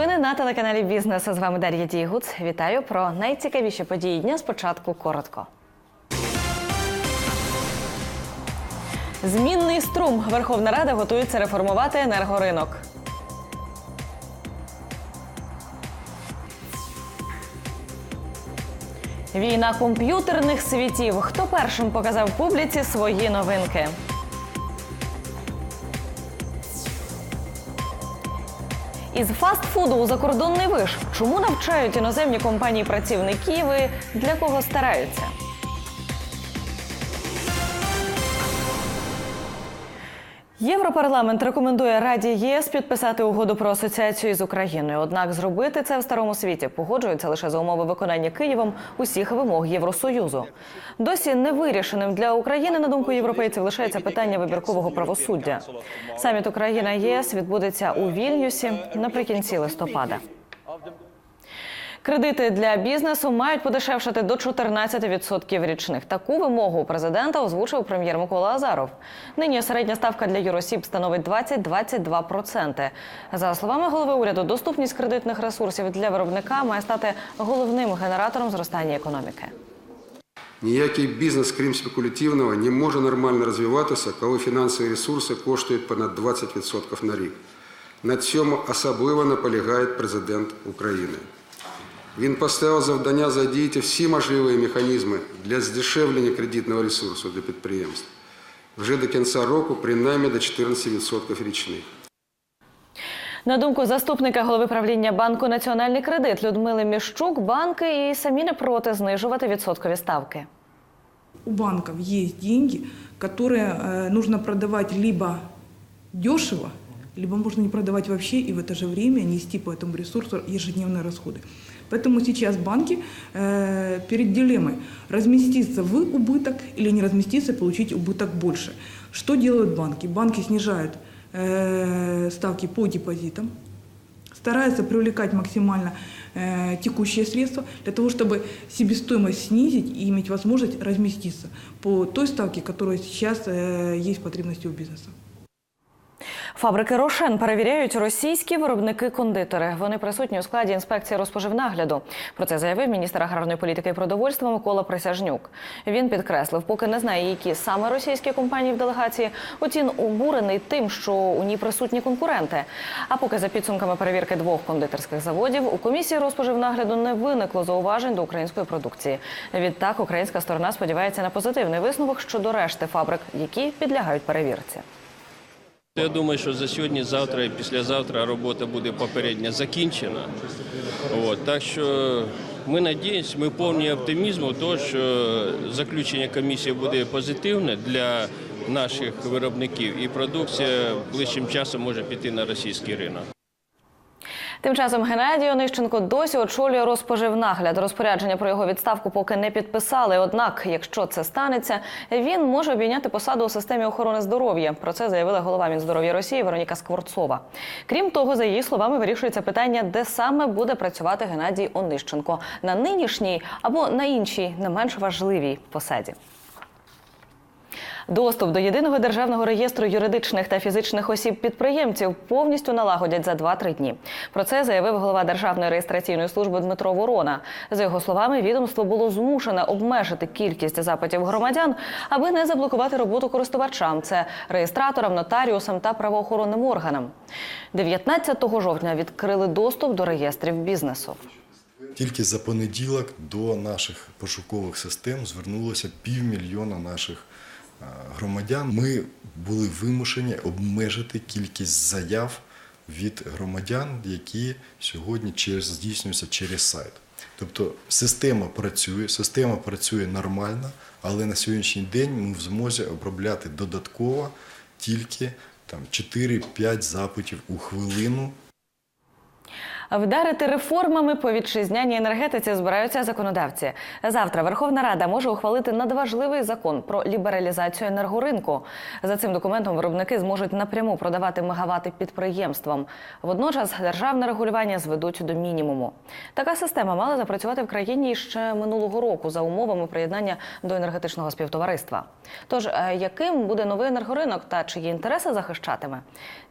Новини на телеканалі Бізнес. З вами Дар'я Дігуц. Вітаю про найцікавіші події дня. Спочатку коротко. Змінний струм. Верховна Рада готується реформувати енергоринок. Війна комп'ютерних світів. Хто першим показав публіці свої новинки? Із фастфуду у закордонний виш. Чому навчають іноземні компанії працівників і для кого стараються? Європарламент рекомендує Раді ЄС підписати угоду про асоціацію з Україною. Однак зробити це в старому світі погоджуються лише за умови виконання Києвом усіх вимог Євросоюзу. Досі не вирішеним для України, на думку європейців, лишається питання вибіркового правосуддя. Саміт Україна ЄС відбудеться у Вільнюсі наприкінці листопада. Кредити для бізнесу мають подешевшати до 14% річних. Таку вимогу президента озвучив прем'єр Микола Азаров. Нині середня ставка для юросіб становить 20-22%. За словами голови уряду, доступність кредитних ресурсів для виробника має стати головним генератором зростання економіки. Ніякий бізнес, крім спекулятивного, не може нормально розвиватися, коли фінансові ресурси коштують понад 20% на рік. На цьому особливо наполягає президент України. Він поставив завдання задіяти всі можливі механізми для здешевлення кредитного ресурсу для підприємств вже до кінця року принаймні до 14% річних. На думку заступника голови правління банку Національний кредит Людмили Міщук, банки і самі не проти знижувати відсоткові ставки. У банков есть деньги, которые э, нужно продавать либо дешево, либо можно не продавать вообще и в это же время нести по этому ресурсу ежедневные расходы. Поэтому сейчас банки э, перед дилеммой разместиться в убыток или не разместиться получить убыток больше. Что делают банки? Банки снижают э, ставки по депозитам, стараются привлекать максимально э, текущие средства для того, чтобы себестоимость снизить и иметь возможность разместиться по той ставке, которая сейчас э, есть потребности у бизнеса. Фабрики Рошен перевіряють російські виробники-кондитери. Вони присутні у складі інспекції розпоживнагляду. Про це заявив міністр аграрної політики і продовольства Микола Присяжнюк. Він підкреслив, поки не знає, які саме російські компанії в делегації. Утім, обурений тим, що у ній присутні конкуренти. А поки за підсумками перевірки двох кондитерських заводів у комісії розпоживнагляду не виникло зауважень до української продукції. Відтак, українська сторона сподівається на позитивний висновок щодо решти фабрик, які підлягають перевірці. Я думаю, що за сьогодні, завтра і післязавтра робота буде попередньо закінчена. От, так що ми надіємося, ми повні оптимізму, того, що заключення комісії буде позитивне для наших виробників, і продукція ближчим часом може піти на російський ринок. Тим часом Геннадій Онищенко досі очолює розпоживнагляд. Розпорядження про його відставку поки не підписали. Однак, якщо це станеться, він може обійняти посаду у системі охорони здоров'я. Про це заявила голова Мінздоров'я Росії Вероніка Скворцова. Крім того, за її словами, вирішується питання, де саме буде працювати Геннадій Онищенко на нинішній або на іншій не менш важливій посаді. Доступ до єдиного державного реєстру юридичних та фізичних осіб підприємців повністю налагодять за 2-3 дні. Про це заявив голова Державної реєстраційної служби Дмитро Ворона. За його словами, відомство було змушене обмежити кількість запитів громадян, аби не заблокувати роботу користувачам. Це реєстраторам, нотаріусам та правоохоронним органам. 19 жовтня відкрили доступ до реєстрів бізнесу. Тільки за понеділок до наших пошукових систем звернулося півмільйона наших громадян. Ми були вимушені обмежити кількість заяв від громадян, які сьогодні через, здійснюються через сайт. Тобто система працює, система працює нормально, але на сьогоднішній день ми в змозі обробляти додатково тільки там 4-5 запитів у хвилину Вдарити реформами по вітчизняній енергетиці збираються законодавці. Завтра Верховна Рада може ухвалити надважливий закон про лібералізацію енергоринку. За цим документом виробники зможуть напряму продавати мегавати підприємствам. Водночас державне регулювання зведуть до мінімуму. Така система мала запрацювати в країні ще минулого року за умовами приєднання до енергетичного співтовариства. Тож, е, яким буде новий енергоринок та чиї інтереси захищатиме,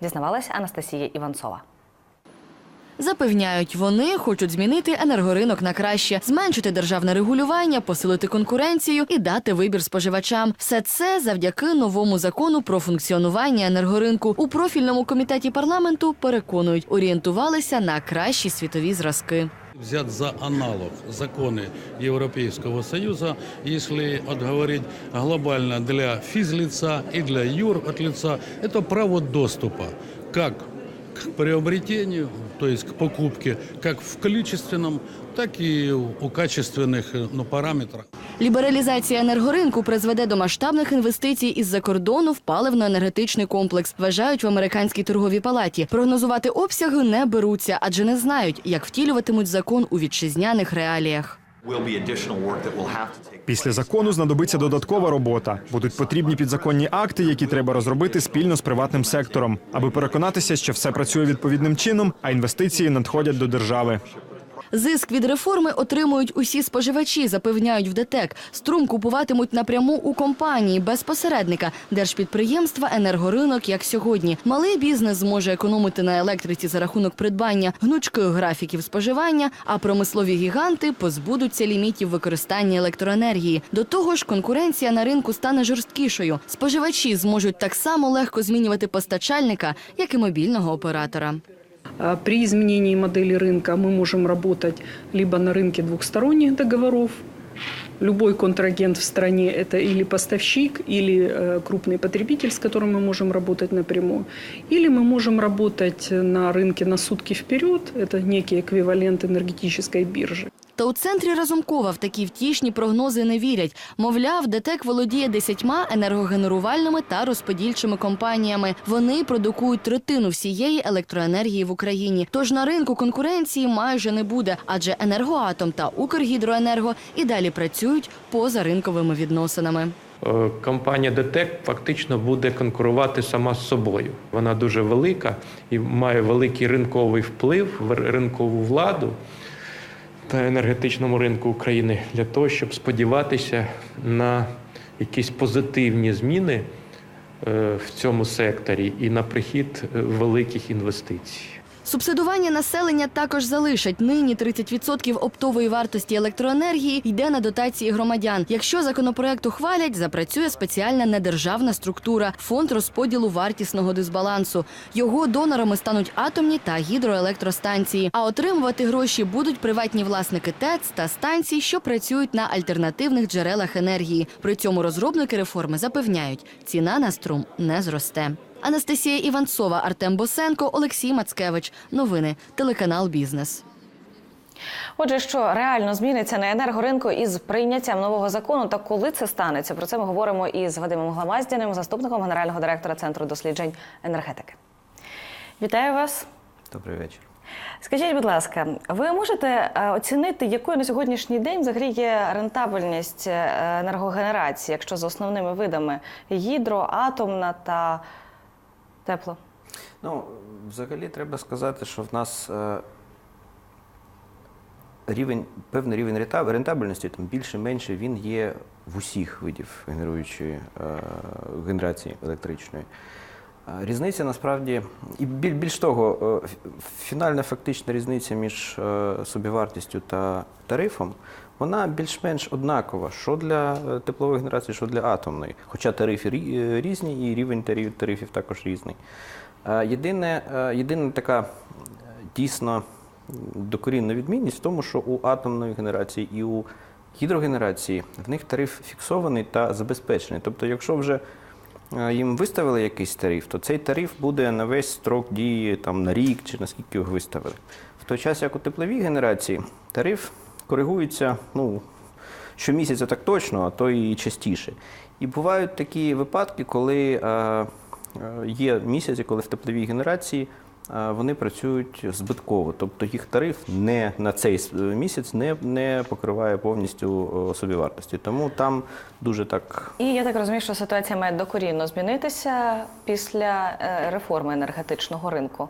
дізнавалась Анастасія Іванцова. Запевняють, вони хочуть змінити енергоринок на краще, зменшити державне регулювання, посилити конкуренцію і дати вибір споживачам. Все це завдяки новому закону про функціонування енергоринку. У профільному комітеті парламенту переконують, орієнтувалися на кращі світові зразки. взять за аналог законы Европейского Союза, если отговорить глобально для физлица и для юр от лица, это право доступа как к приобретению, то есть к покупке, как в количественном, так и у качественных э, ну, параметрах. Лібералізація енергоринку призведе до масштабних інвестицій із-за кордону в паливно-енергетичний комплекс, вважають в американській торговій палаті. Прогнозувати обсяги не беруться, адже не знають, як втілюватимуть закон у вітчизняних реаліях. Після закону знадобиться додаткова робота. Будуть потрібні підзаконні акти, які треба розробити спільно з приватним сектором, аби переконатися, що все працює відповідним чином, а інвестиції надходять до держави. Зиск від реформи отримують усі споживачі, запевняють в ДТЕК. Струм купуватимуть напряму у компанії без посередника, держпідприємства, енергоринок, як сьогодні. Малий бізнес зможе економити на електриці за рахунок придбання гнучких графіків споживання, а промислові гіганти позбудуться лімітів використання електроенергії. До того ж, конкуренція на ринку стане жорсткішою. Споживачі зможуть так само легко змінювати постачальника, як і мобільного оператора. А При изменении модели рынка мы можем работать либо на рынке двухсторонних договоров, Любой контрагент в стране – это или поставщик, или э, крупный потребитель, с которым мы можем работать напрямую. Или мы можем работать на рынке на сутки вперед. Это некий эквивалент энергетической биржи. Та у центрі Разумкова в такі втішні прогнози не вірять. Мовляв, ДТЕК володіє десятьма енергогенерувальними та розподільчими компаніями. Вони продукують третину всієї електроенергії в Україні. Тож на ринку конкуренції майже не буде, адже енергоатом та Укргідроенерго і далі працюють поза ринковими відносинами. Е, Компанія ДТЕК фактично буде конкурувати сама з собою. Вона дуже велика і має великий ринковий вплив, в ринкову владу на енергетичному ринку України для того, щоб сподіватися на якісь позитивні зміни е, в цьому секторі і на прихід е, великих інвестицій. Субсидування населення також залишать. Нині 30% оптової вартості електроенергії йде на дотації громадян. Якщо законопроект ухвалять, запрацює спеціальна недержавна структура фонд розподілу вартісного дисбалансу. Його донорами стануть атомні та гідроелектростанції. А отримувати гроші будуть приватні власники ТЕЦ та станцій, що працюють на альтернативних джерелах енергії. При цьому розробники реформи запевняють, ціна на струм не зросте. Анастасія Іванцова, Артем Босенко, Олексій Мацкевич. Новини. Телеканал Бізнес. Отже, що реально зміниться на енергоринку із прийняттям нового закону та коли це станеться? Про це ми говоримо із Вадимом Гламаздяним, заступником генерального директора Центру досліджень енергетики. Вітаю вас. Добрий вечір. Скажіть, будь ласка, ви можете е, оцінити, якою на сьогоднішній день взагалі є рентабельність е, енергогенерації, якщо за основними видами гідро, атомна та тепло? Ну, взагалі треба сказати, що в нас е, рівень, певний рівень рентабельності, там більше-менше, він є в усіх видів генеруючої е, генерації електричної. Е, Різниця насправді, і більш того, фінальна фактична різниця між собівартістю та тарифом, вона більш-менш однакова, що для е, теплової генерації, що для атомної. Хоча тарифи е, різні і рівень тарифів також різний. Е, Єдине, єдина така дійсно докорінна відмінність в тому, що у атомної генерації і у гідрогенерації в них тариф фіксований та забезпечений. Тобто, якщо вже їм виставили якийсь тариф, то цей тариф буде на весь строк дії там, на рік чи наскільки його виставили. В той час, як у тепловій генерації, тариф коригується ну, щомісяця так точно, а то і частіше. І бувають такі випадки, коли е, е, є місяці, коли в тепловій генерації е, вони працюють збитково, тобто їх тариф не на цей місяць не, не покриває повністю собівартості. Тому там дуже так І я так розумію, що ситуація має докорінно змінитися після реформи енергетичного ринку,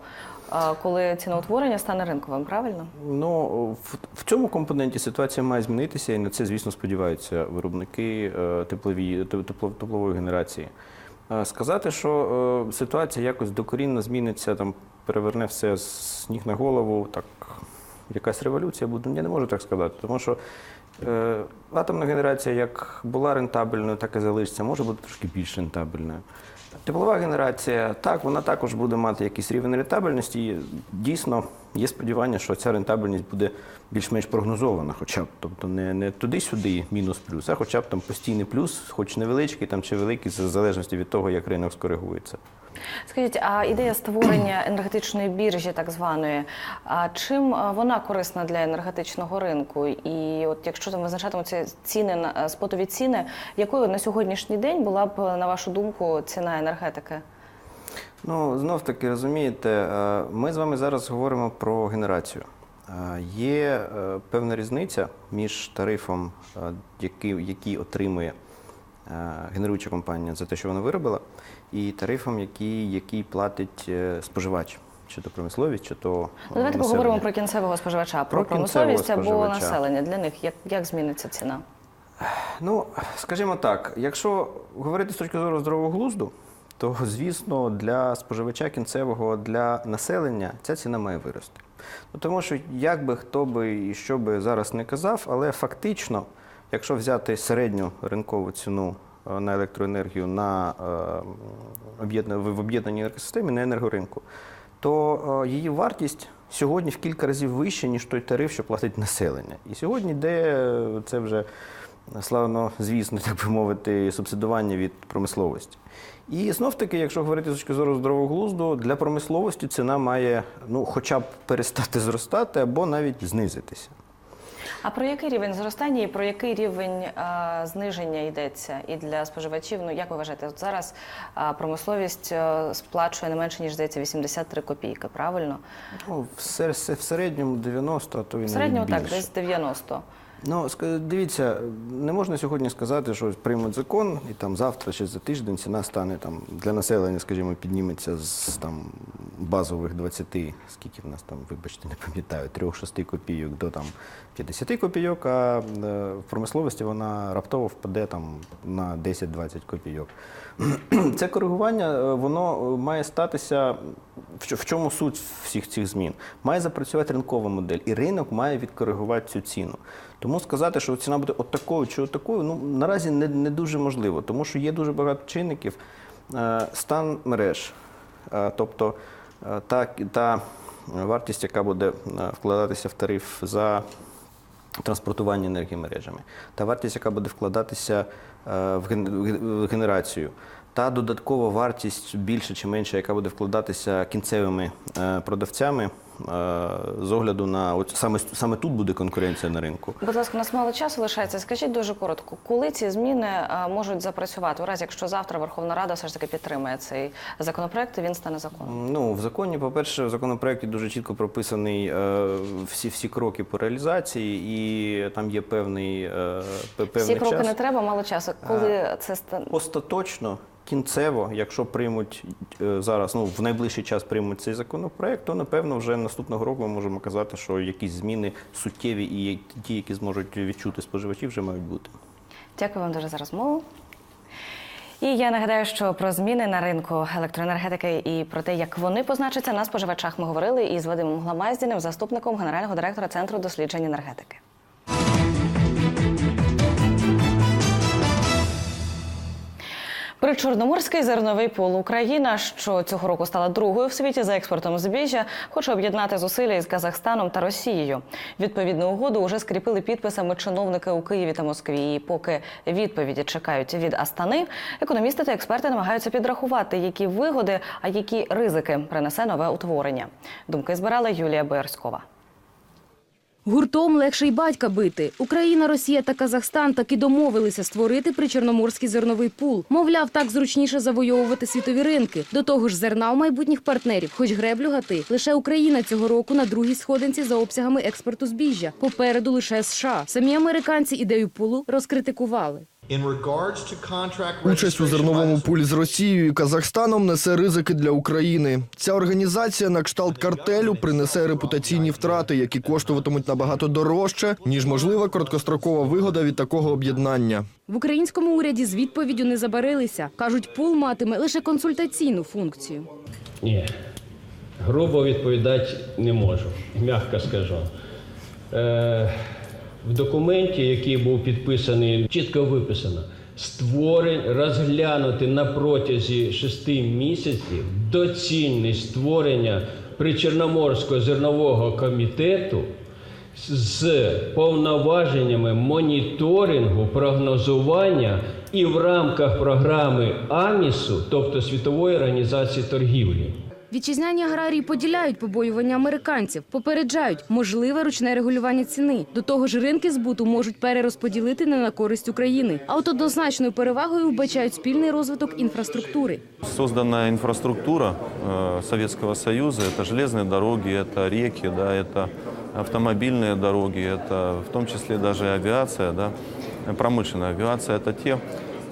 коли ціноутворення стане ринковим, правильно? Ну, в, в цьому компоненті ситуація має змінитися, і на це, звісно, сподіваються виробники е, теплові, тепло- теплової генерації. Е, Сказати, що е, ситуація якось докорінно зміниться, там переверне все з ніг на голову, так якась революція буде. Я не можу так сказати, тому що атомна генерація як була рентабельною, так і залишиться, може бути трошки більш рентабельною. Теплова генерація, так, вона також буде мати якийсь рівень рентабельності. Дійсно, є сподівання, що ця рентабельність буде більш-менш прогнозована, хоча б тобто не, не туди-сюди мінус-плюс, а хоча б там постійний плюс, хоч невеличкий там, чи великий, в залежності від того, як ринок скоригується. Скажіть, а ідея створення енергетичної біржі, так званої, а чим вона корисна для енергетичного ринку? І от якщо там визначатимуться ціни на е, спотові ціни, якою на сьогоднішній день була б, на вашу думку, ціна енергетики? Ну, знов таки, розумієте, е, ми з вами зараз говоримо про генерацію. Е, Є е, певна різниця між тарифом, е, який, який отримує е, генеруюча компанія за те, що вона виробила, і тарифом, який, який платить е, споживач, чи то промисловість, чи то Ну, давайте населення. поговоримо про кінцевого споживача, про, Про промисловість або населення. Для них як, як зміниться ціна? Ну, скажімо так, якщо говорити з точки зору здорового глузду, то звісно для споживача кінцевого, для населення ця ціна має вирости. Ну, тому що як би хто би і що би зараз не казав, але фактично, якщо взяти середню ринкову ціну е, на електроенергію на е, в об'єднаній енергосистемі на енергоринку, то е, її вартість сьогодні в кілька разів вища, ніж той тариф, що платить населення. І сьогодні йде це вже славно, звісно, так би мовити, субсидування від промисловості. І знов таки, якщо говорити з точки зору здорового глузду, для промисловості ціна має ну, хоча б перестати зростати або навіть знизитися. А про який рівень зростання і про який рівень а, зниження йдеться і для споживачів? Ну як ви вважаєте, от зараз а, промисловість а, сплачує не менше ніж здається 83 копійки, правильно? Ну, в, в середньому 90, а то і В середньому так, десь 90. Ну, дивіться, не можна сьогодні сказати, що приймуть закон, і там завтра чи за тиждень ціна стане там для населення, скажімо, підніметься з там базових 20, скільки в нас там, вибачте, не пам'ятаю, 3-6 копійок до там 50 копійок, а е, в промисловості вона раптово впаде там на 10-20 копійок. Це коригування, е, воно е, має статися. В чому суть всіх цих змін? Має запрацювати ринкова модель, і ринок має відкоригувати цю ціну. Тому сказати, що ціна буде от такою чи от такою, ну наразі не, не дуже можливо, тому що є дуже багато чинників. Е, Стан мереж, е, тобто е, та, та вартість, яка буде вкладатися в тариф за транспортування енергії мережами, та вартість, яка буде вкладатися в генерацію, та додаткова вартість більше чи менше, яка буде вкладатися кінцевими продавцями з огляду на от саме саме тут буде конкуренція на ринку. Будь ласка, у нас мало часу лишається. Скажіть дуже коротко, коли ці зміни можуть запрацювати? У разі, якщо завтра Верховна Рада все ж таки підтримає цей законопроект, і він стане законом. Ну, в законі, по-перше, в законопроекті дуже чітко прописаний е, всі, всі кроки по реалізації, і там є певний, е, певний Всі кроки час. не треба, мало часу. Коли це стане? Остаточно, кінцево, якщо приймуть е, зараз, ну в найближчий час приймуть цей законопроект, то напевно вже наступного року ми можемо казати, що якісь зміни суттєві і ті, які зможуть відчути споживачі, вже мають бути. Дякую вам дуже за розмову. І я нагадаю, що про зміни на ринку електроенергетики і про те, як вони позначаться на споживачах, ми говорили із Вадимом Гламаздіним, заступником генерального директора Центру досліджень енергетики. Причорноморський зерновий пул Україна, що цього року стала другою в світі за експортом збіжжя, хоче об'єднати зусилля із Казахстаном та Росією. Відповідну угоду вже скріпили підписами чиновники у Києві та Москві. І поки відповіді чекають від Астани, економісти та експерти намагаються підрахувати, які вигоди, а які ризики принесе нове утворення. Думки збирала Юлія Боярськова. Гуртом легше й батька бити. Україна, Росія та Казахстан таки домовилися створити причорноморський зерновий пул. Мовляв, так зручніше завойовувати світові ринки. До того ж, зерна у майбутніх партнерів, хоч греблю гати. Лише Україна цього року на другій сходинці за обсягами експорту збіжжя. Попереду лише США. Самі американці ідею пулу розкритикували. Участь у зерновому пулі з Росією і Казахстаном несе ризики для України. Ця організація на кшталт картелю принесе репутаційні втрати, які коштуватимуть набагато дорожче, ніж можлива короткострокова вигода від такого об'єднання. В українському уряді з відповіддю не забарилися. Кажуть, пул матиме лише консультаційну функцію. Ні, грубо відповідати не можу, м'яко скажу. Е, в документі, який був підписаний, чітко виписано створень, розглянути на протязі шести місяців доцільність створення Причорноморського зернового комітету з повноваженнями моніторингу, прогнозування і в рамках програми АМІСу, тобто Світової організації торгівлі. Вітчизняні аграрії поділяють побоювання американців, попереджають можливе ручне регулювання ціни. До того ж, ринки збуту можуть перерозподілити не на користь України. А от однозначною перевагою вбачають спільний розвиток інфраструктури. Создана инфраструктура э, Советского Союза, это железные дороги, это реки, да, это автомобильные дороги, это в том числе даже и авиация, да, промышленная авиация, это те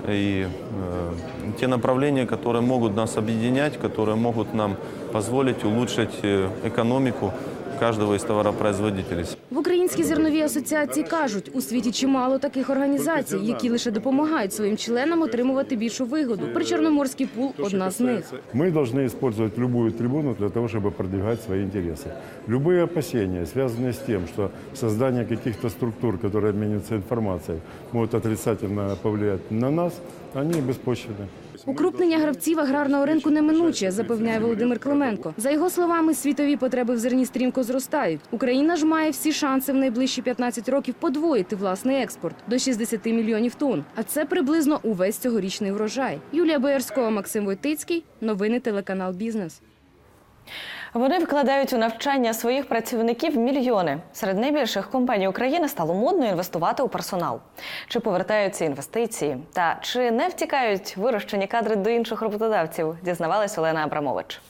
и э, те направления, которые могут нас объединять, которые могут нам позволить улучшить э, экономику каждого из товаропроизводителей. В Українській зерновій асоціації кажуть, у світі чимало таких організацій, які лише допомагають своїм членам отримувати більшу вигоду. Причорноморський пул одна з них. Мы должны использовать любую трибуну для того, чтобы продвигать свои интересы. Любые опасения, связанные с тем, что создание каких-то структур, которые обмениваются информацией, могут отрицательно повлиять на нас, они беспочвенны. Укрупнення гравців аграрного ринку неминуче, запевняє Володимир Клименко. За його словами, світові потреби в зерні стрімко зростають. Україна ж має всі шанси в найближчі 15 років подвоїти власний експорт до 60 мільйонів тонн. А це приблизно увесь цьогорічний врожай. Юлія Боярськова, Максим Войтицький. Новини телеканал Бізнес. Вони вкладають у навчання своїх працівників мільйони. Серед найбільших компаній України стало модно інвестувати у персонал. Чи повертаються інвестиції? Та чи не втікають вирощені кадри до інших роботодавців? Дізнавалась Олена Абрамович.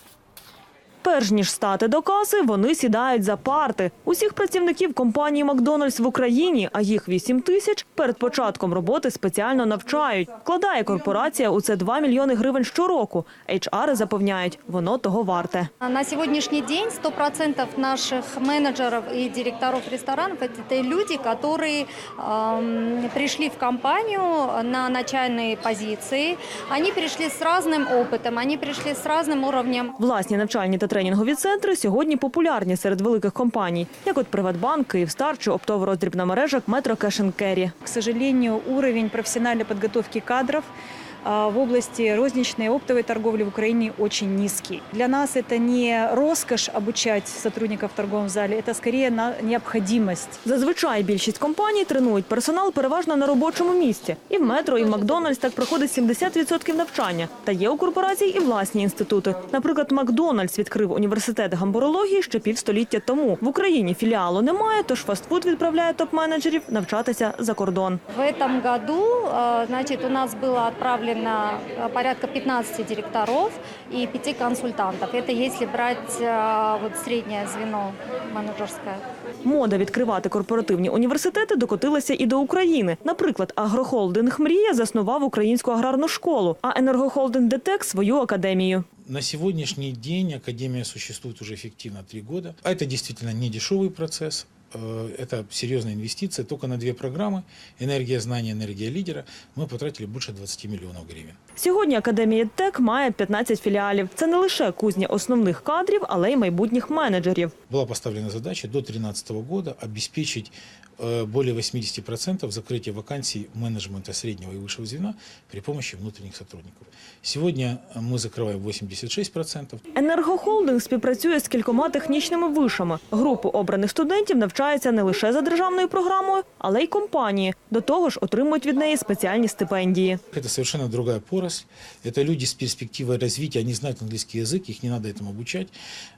Перш ніж стати до каси, вони сідають за парти. Усіх працівників компанії Макдональдс в Україні, а їх 8 тисяч, перед початком роботи спеціально навчають. Вкладає корпорація у це 2 мільйони гривень щороку. HR запевняють, воно того варте. На сегодняшний день 100% наших менеджеров и директоров ресторанов – это люди, которые эм, пришли в компанию на начальные позиции. Они пришли с разным опытом, они пришли с разным уровнем Власні навчальні та тренінгові центри сьогодні популярні серед великих компаній, як от Приватбанк, Київстар чи оптово-роздрібна мережа Метро Кеш Керрі. К сожалению, уровень профессиональной подготовки кадров а, в области розничной и оптовой торговли в Украине очень низкий. Для нас это не роскошь обучать сотрудников в торговом зале, это скорее на- необходимость. Зазвичай більшість компаній тренують персонал переважно на робочому місці. І в метро, і в Макдональдс так проходить 70% навчання. Та є у корпорацій і власні інститути. Наприклад, Макдональдс відкрив університет гамбурології ще півстоліття тому. В Україні філіалу немає, тож фастфуд відправляє топ-менеджерів навчатися за кордон. В этом году э, значит, у нас было отправлено э, порядка 15 директоров и 5 консультантов. Это если брать э, вот среднее звено менеджерское. Мода відкривати корпоративні університети докотилася і до України. Наприклад, агрохолдинг Мрія заснував українську аграрну школу, а енергохолдинг ДТЕК свою академію. На сегодняшний день Академия существует уже эффективно три года. А это действительно не дешевый процесс. Э, Это серьезная инвестиция. Только на две программы «Энергия знания», «Энергия лидера» мы потратили больше 20 миллионов гривен. Сьогодні академія ТЕК має 15 філіалів. Це не лише кузня основних кадрів, але й майбутніх менеджерів. Была поставлена задача до 2013 года обеспечить э, более 80% закрытия вакансий менеджмента среднего и высшего звена при помощи внутренних сотрудников. Сегодня мы закрываем 86%. Енергохолдинг співпрацює з кількома технічними вишами. Групу обраних студентів навчається не лише за державною програмою, але й компанії. До того ж, отримують від неї спеціальні стипендії. Это совершенно другая поросль. Это люди с перспективой развития. Они знают английский язык, их не надо этому обучать.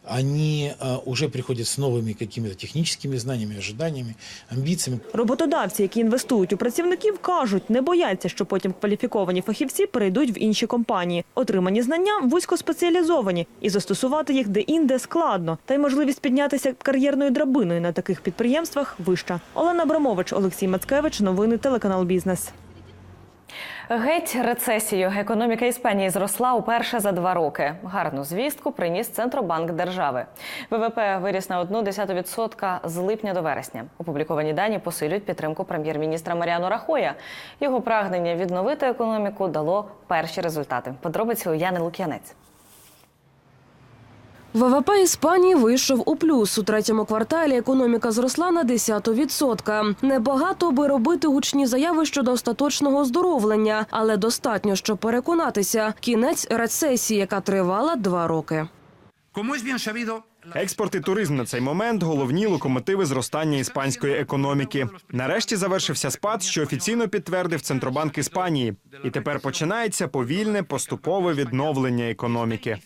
Они а, уже приходят с новыми какими-то техническими знаниями, ожиданиями, амбициями. Роботодавці, які інвестують у працівників, кажуть, не бояться, що потім кваліфіковані фахівці перейдуть в інші компанії. Отримані знання вузькоспеціалізовані, і застосувати їх де-інде складно. Та й можливість піднятися кар'єрною драбиною на таких підприємствах вища. Олена Абрамович, Олексій Мацкевич. Новини телеканал Бізнес. Геть рецесію. Економіка Іспанії зросла уперше за два роки. Гарну звістку приніс Центробанк держави. ВВП виріс на 1,1% з липня до вересня. Опубліковані дані посилюють підтримку прем'єр-міністра Маріану Рахоя. Його прагнення відновити економіку дало перші результати. Подробиці Яни Лук'янець. ВВП Іспанії вийшов у плюс. У третьому кварталі економіка зросла на 10%. Небагато, аби робити гучні заяви щодо остаточного оздоровлення, але достатньо, щоб переконатися. Кінець рецесії, яка тривала два роки. Експорт і туризм на цей момент головні локомотиви зростання іспанської економіки. Нарешті завершився спад, що офіційно підтвердив Центробанк Іспанії. І тепер починається повільне поступове відновлення економіки.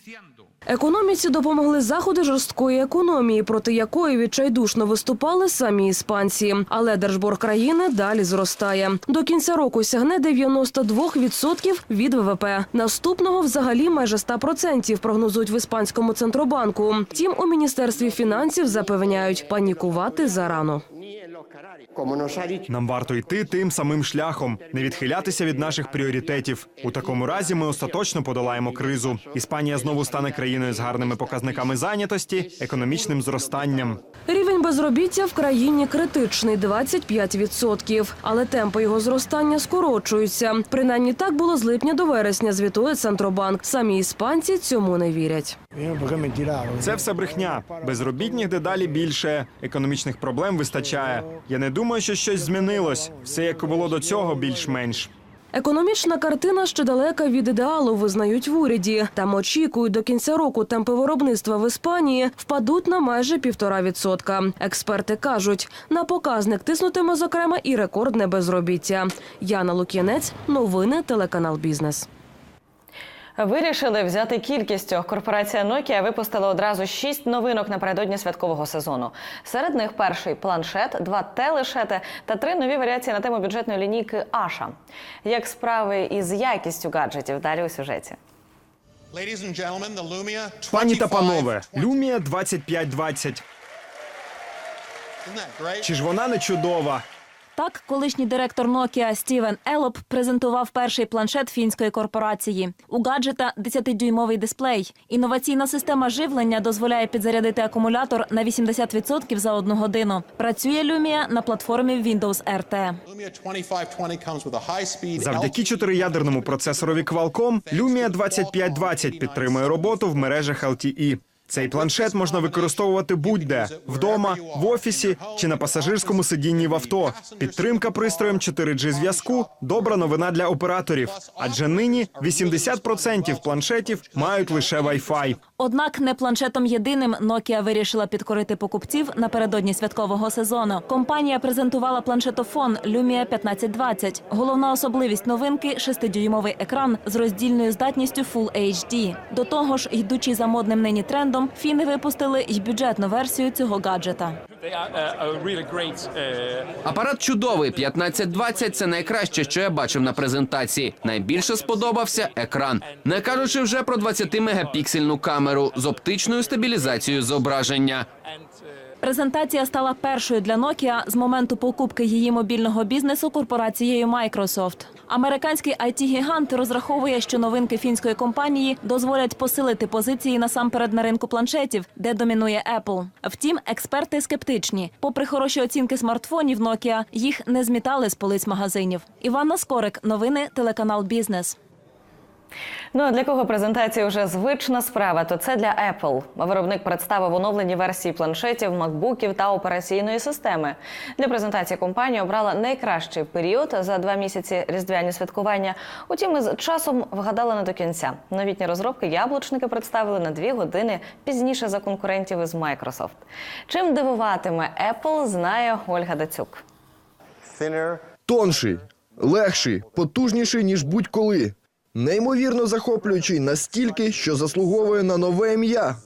Економіці допомогли заходи жорсткої економії, проти якої відчайдушно виступали самі іспанці. Але держборг країни далі зростає. До кінця року сягне 92% від ВВП. Наступного взагалі майже 100% прогнозують в іспанському центробанку. Втім, у міністерстві фінансів запевняють, панікувати зарано. Нам варто йти тим самим шляхом, не відхилятися від наших пріоритетів. У такому разі ми остаточно подолаємо кризу. Іспанія знову стане країною з гарними показниками зайнятості, економічним зростанням. Рівень безробіття в країні критичний 25%. Але темпи його зростання скорочуються. Принаймні так було з липня до вересня. Звітує Центробанк. Самі іспанці цьому не вірять. Це все брехня. Безробітних дедалі більше. Економічних проблем вистачає. Я не думаю, що щось змінилось. Все як було до цього, більш-менш. Економічна картина ще далека від ідеалу, визнають в уряді. Там очікують до кінця року темпи виробництва в Іспанії впадуть на майже півтора відсотка. Експерти кажуть, на показник тиснутиме зокрема і рекордне безробіття. Яна Лук'янець, новини, телеканал Бізнес. Вирішили взяти кількістю. Корпорація Nokia випустила одразу шість новинок напередодні святкового сезону. Серед них перший планшет, два телешети та три нові варіації на тему бюджетної лінійки Аша. Як справи із якістю гаджетів? Далі у сюжеті. Пані та панове, Lumia 2520. Чи ж вона не чудова? Так, колишній директор Nokia Стівен Елоп презентував перший планшет фінської корпорації. У гаджета 10-дюймовий дисплей. Інноваційна система живлення дозволяє підзарядити акумулятор на 80% за одну годину. Працює Lumia на платформі Windows RT. Завдяки чотириядерному процесорові Qualcomm, Lumia 2520 підтримує роботу в мережах LTE. Цей планшет можна використовувати будь-де вдома, в офісі чи на пасажирському сидінні в авто. Підтримка пристроєм 4G зв'язку добра новина для операторів, адже нині 80% планшетів мають лише Wi-Fi. Однак не планшетом єдиним Nokia вирішила підкорити покупців напередодні святкового сезону. Компанія презентувала планшетофон Lumia 1520. Головна особливість новинки – 6-дюймовий екран з роздільною здатністю Full HD. До того ж, йдучи за модним нині трендом, фіни випустили й бюджетну версію цього гаджета. Апарат чудовий. 1520 – це найкраще, що я бачив на презентації. Найбільше сподобався екран, не кажучи вже про 20-мегапіксельну камеру з оптичною стабілізацією зображення. Презентація стала першою для Nokia з моменту покупки її мобільного бізнесу корпорацією Microsoft. Американський IT-гігант розраховує, що новинки фінської компанії дозволять посилити позиції насамперед на ринку планшетів, де домінує Apple. Втім, експерти скептичні. Попри хороші оцінки смартфонів Nokia, їх не змітали з полиць магазинів. Іванна Скорик, новини, телеканал Бізнес. Ну а для кого презентація вже звична справа, то це для Apple. Виробник представив оновлені версії планшетів, макбуків та операційної системи. Для презентації компанія обрала найкращий період за два місяці різдвяні святкування. Утім, із часом вгадала не до кінця. Новітні розробки яблучники представили на дві години пізніше за конкурентів із Microsoft. Чим дивуватиме Apple, знає Ольга Дацюк. Тонший, легший, потужніший, ніж будь-коли. Неймовірно захоплюючий настільки, що заслуговує на нове ім'я.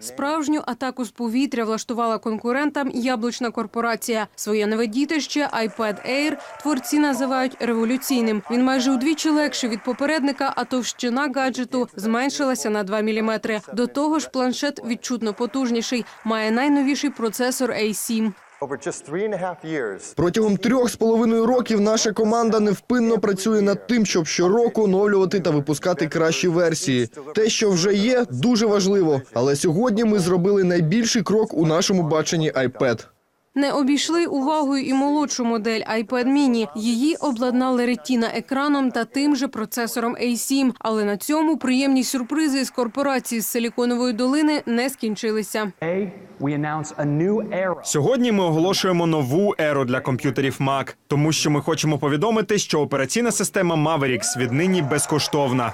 Справжню атаку з повітря влаштувала конкурентам яблучна корпорація. Своє нове дітище iPad Air творці називають революційним. Він майже удвічі легший від попередника, а товщина гаджету зменшилася на 2 мм. До того ж, планшет відчутно потужніший. Має найновіший процесор A7. Протягом трьох з половиною років наша команда невпинно працює над тим, щоб щороку оновлювати та випускати кращі версії. Те, що вже є, дуже важливо. Але сьогодні ми зробили найбільший крок у нашому баченні iPad. Не обійшли увагою і молодшу модель iPad mini. Її обладнали Retina екраном та тим же процесором A7. Але на цьому приємні сюрпризи з корпорації з Силіконової долини не скінчилися. Сьогодні ми оголошуємо нову еру для комп'ютерів Mac, тому що ми хочемо повідомити, що операційна система Mavericks віднині безкоштовна.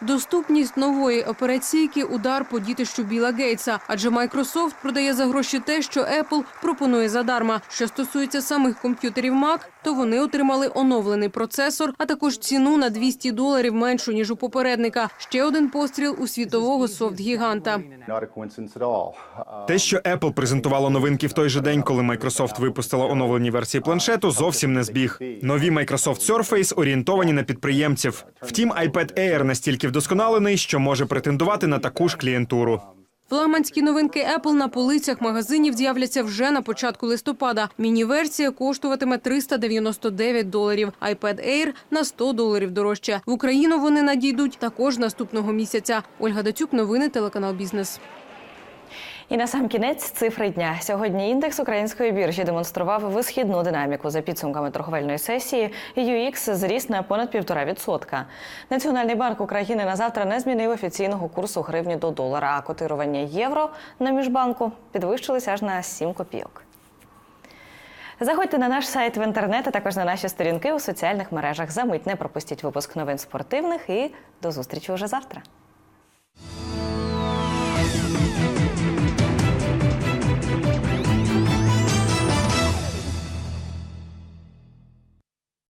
Доступність нової операційки – удар по дітищу Біла Гейтса, адже Microsoft продає за гроші те, що Apple пропонує задарма. Що стосується самих комп'ютерів Mac, то вони отримали оновлений процесор, а також ціну на 200 доларів меншу, ніж у попередника. Ще один постріл у світового софт-гіганта. Те, що Apple презентувало новинки в той же день, коли Microsoft випустила оновлені версії планшету, зовсім не збіг. Нові Microsoft Surface орієнтовані на підприємців. Втім, iPad Air настільки вдосконалений, що може претендувати на таку ж клієнтуру. Флагманські новинки Apple на полицях магазинів з'являться вже на початку листопада. Міні-версія коштуватиме 399 доларів, iPad Air – на 100 доларів дорожче. В Україну вони надійдуть також наступного місяця. Ольга Дацюк, новини, телеканал «Бізнес». І на сам кінець цифри дня. Сьогодні індекс української біржі демонстрував висхідну динаміку за підсумками торговельної сесії. UX зріс на понад півтора відсотка. Національний банк України на завтра не змінив офіційного курсу гривні до долара, а котирування євро на міжбанку підвищилися аж на 7 копійок. Заходьте на наш сайт в інтернет, а також на наші сторінки у соціальних мережах. Замить не пропустіть випуск новин спортивних і до зустрічі уже завтра.